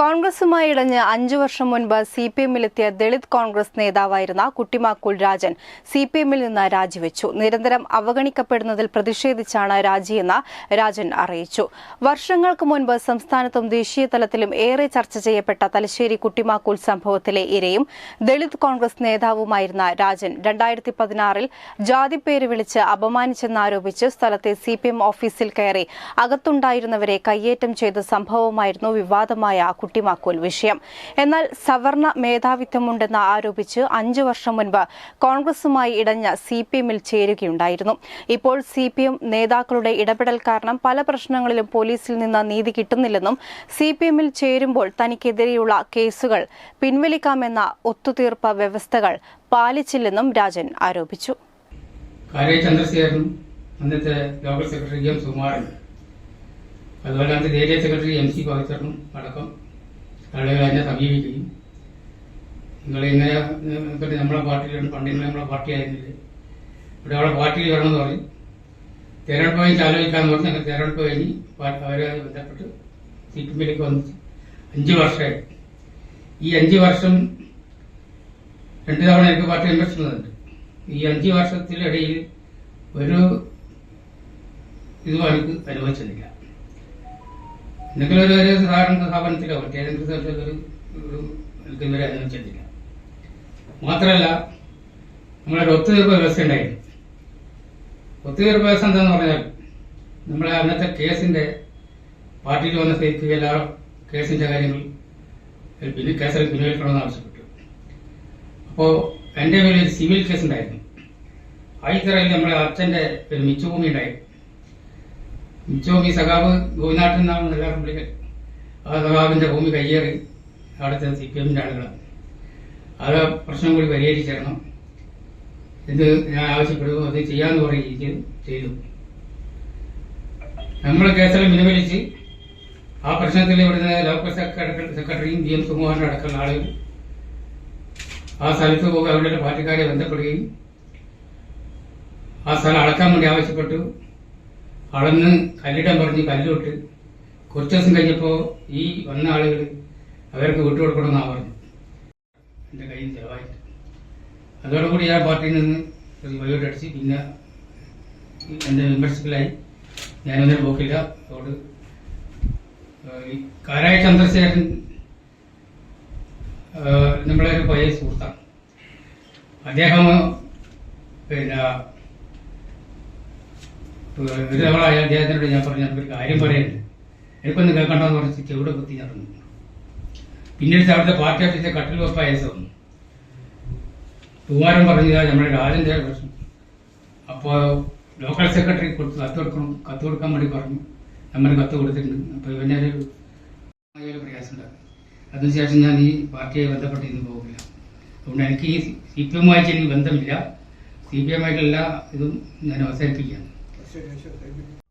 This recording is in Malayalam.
കോൺഗ്രസുമായി ഇടഞ്ഞ് അഞ്ചു വർഷം മുൻപ് സി പി എമ്മിലെത്തിയ ദളിത് കോൺഗ്രസ് നേതാവായിരുന്ന കുട്ടിമാക്കുൽ രാജൻ സി പി എമ്മിൽ നിന്ന് രാജിവെച്ചു. നിരന്തരം അവഗണിക്കപ്പെടുന്നതിൽ പ്രതിഷേധിച്ചാണ് രാജിയെന്ന് രാജൻ അറിയിച്ചു. വർഷങ്ങൾക്ക് മുൻപ് സംസ്ഥാനത്തും ദേശീയ തലത്തിലും ഏറെ ചർച്ച ചെയ്യപ്പെട്ട തലശ്ശേരി കുട്ടിമാക്കൂൾ സംഭവത്തിലെ ഇരയും ദളിത് കോൺഗ്രസ് നേതാവുമായിരുന്ന രാജൻ രണ്ടായിരത്തി പതിനാറിൽ ജാതിപ്പേര് വിളിച്ച് അപമാനിച്ചെന്നാരോപിച്ച് സ്ഥലത്തെ സി പി എം ഓഫീസിൽ കയറി അകത്തുണ്ടായിരുന്നവരെ കയ്യേറ്റം ചെയ്ത സംഭവമായിരുന്നു വിവാദമായ കുട്ടിമാക്കോൽ വിഷയം. എന്നാൽ സവർണ മേധാവിത്വമുണ്ടെന്ന് ആരോപിച്ച് അഞ്ചു വർഷം മുൻപ് കോൺഗ്രസുമായി ഇടഞ്ഞ സി പി എമ്മിൽ ചേരുകയുണ്ടായിരുന്നു. ഇപ്പോൾ സി പി എം നേതാക്കളുടെ ഇടപെടൽ കാരണം പല പ്രശ്നങ്ങളിലും പോലീസിൽ നിന്ന് നീതി കിട്ടുന്നില്ലെന്നും സി പി എമ്മിൽ ചേരുമ്പോൾ തനിക്കെതിരെയുള്ള കേസുകൾ പിൻവലിക്കാമെന്ന ഒത്തുതീർപ്പ് വ്യവസ്ഥകൾ പാലിച്ചില്ലെന്നും രാജൻ ആരോപിച്ചു. ചന്ദ്രശേഖരനും അന്നത്തെ ലോക്കൽ സെക്രട്ടറി എം സുകുമാരൻ അതുപോലെ അന്നത്തെ ഏരിയ സെക്രട്ടറി എം സി പവിത്രനും അടക്കം ആളുകൾ എന്നെ സമീപിക്കുകയും നിങ്ങൾ ഇങ്ങനെ നമ്മളെ പാർട്ടിയിലാണ് പണ്ട് നിങ്ങൾ നമ്മളെ പാർട്ടി ആയിരുന്നില്ലേ? ഇവിടെ അവളെ പാർട്ടിയിൽ വരണമെന്ന് പറയും തെരഞ്ഞെടുപ്പ് കഴിഞ്ഞ് ആലോചിക്കാന്ന് പറഞ്ഞ് ഞങ്ങൾ തെരഞ്ഞെടുപ്പ് കഴിഞ്ഞ് അവരുമായി ബന്ധപ്പെട്ട് സി പി വന്നു അഞ്ച് വർഷമായി. ഈ അഞ്ച് വർഷം രണ്ട് തവണ എനിക്ക് പാർട്ടി മെമ്പർഷിപ്പ് തന്നിട്ടുണ്ട്. ഈ അഞ്ച് വർഷത്തിനിടയിൽ ഒരു ഇതും എനിക്ക് അനുഭവിച്ചിട്ടില്ല. എന്തെങ്കിലും ഒരു സാധാരണ സ്ഥാപനത്തിലോ മറ്റേതെങ്കിലും സ്ഥലത്തിലോ ഒരു അനുഭവിച്ചിട്ടില്ല മാത്രമല്ല നമ്മളൊരു ഒത്തുതീർപ്പ് വ്യവസ്ഥ ഉണ്ടായിരുന്നു. ഒത്തുതീർപ്പ് വ്യവസ്ഥ എന്താന്ന് പറഞ്ഞാൽ നമ്മളെ അന്നത്തെ കേസിന്റെ പാർട്ടിയിൽ വന്ന സ്ഥിതിക്ക് എല്ലാ കേസിന്റെ കാര്യങ്ങൾ പിന്നെ കേസിൽ പിൻവലിക്കണമെന്ന് ആവശ്യപ്പെട്ടു. അപ്പോ എന്റെ പേരിൽ സിവിൽ കേസ് ഉണ്ടായിരുന്നു. ആയിത്തറയിൽ നമ്മളെ അച്ഛന്റെ ഒരു മിച്ചുഭൂമി ഉണ്ടായിരുന്നു. മിച്ചുഭൂമി സഖാവ് ഗോവിനാട്ടിൽ നിന്നാണ് എല്ലാവരും വിളിക്കൽ ആ സഖാവിന്റെ ഭൂമി കയ്യേറി അവിടുത്തെ സി പി എമ്മിന്റെ ആളുകളാണ് അത് പ്രശ്നം കൂടി പരിഹരിച്ചിരണം. ഇത് ഞാൻ ആവശ്യപ്പെടുകയും അത് ചെയ്യാന്ന് പറയുകയും ചെയ്തു. നമ്മൾ കേസെല്ലാം പിൻവലിച്ച് ആ പ്രശ്നത്തിൽ ഇവിടുന്ന് ലോക്കൽ സെക്രട്ടറി സെക്രട്ടറിയും ജി എം സുകുമാരനും അടക്കമുള്ള ആളുകൾ ആ സ്ഥലത്ത് പോകുക അവരുടെ പാർട്ടിക്കാരെ ബന്ധപ്പെടുകയും ആ സ്ഥലം അടക്കാൻ വേണ്ടി ആവശ്യപ്പെട്ടു. അളന്ന് കല്ലിടാൻ പറഞ്ഞ് കല്ലിട്ട് കുറച്ച് ദിവസം കഴിഞ്ഞപ്പോൾ ഈ വന്ന ആളുകൾ അവർക്ക് വിട്ടുകൊടുക്കണമെന്നാണ് പറഞ്ഞു എന്റെ കയ്യിൽ ചിലവായിട്ട്. അതോടുകൂടി ഞാൻ പാർട്ടിയിൽ നിന്ന് ഒരു ബയോട്ട് അടിച്ച് പിന്നെ എന്റെ മെമ്പർഷിപ്പിലായി. ഞാനൊന്നും പോക്കില്ല. അതോട് കാരായ ചന്ദ്രശേഖരൻ നമ്മളെ ഒരു പഴയ സുഹൃത്താണ്. അദ്ദേഹം പിന്നെ അദ്ദേഹത്തിനോട് ഞാൻ പറഞ്ഞ ഒരു കാര്യം പറയുന്നുണ്ട് എനിക്കൊന്ന് കേൾക്കണ്ടെന്ന് പറഞ്ഞ് ചെവിടെ കുത്തി നടന്നു പിന്നീട് അവിടുത്തെ പാർട്ടി ഓഫീസിലെ കട്ടിൽ വെപ്പ അയച്ചു വന്നു. കുമാരൻ പറഞ്ഞു "ഇതാ നമ്മുടെ രാജന്റെ പ്രശ്നം അപ്പോൾ ലോക്കൽ സെക്രട്ടറി കൊടുത്ത് കത്ത് കൊടുക്കണം കത്ത് കൊടുക്കാൻ വേണ്ടി പറഞ്ഞു. നമ്മൾ കത്ത് കൊടുത്തിട്ടുണ്ട്. അപ്പോൾ ഇവന്റെ ഒരു പ്രയാസമുണ്ടാകും. അതിനുശേഷം ഞാൻ ഈ പാർട്ടിയെ ബന്ധപ്പെട്ട് ഇന്ന് പോകില്ല അതുകൊണ്ട് എനിക്ക് ഈ സി പി എമ്മുമായിട്ട് എനിക്ക് ബന്ധമില്ല. സി പി എമ്മായിട്ടുള്ള ഇതും ഞാൻ അവസാനിപ്പിക്കുകയാണ്. 谢谢，谢谢。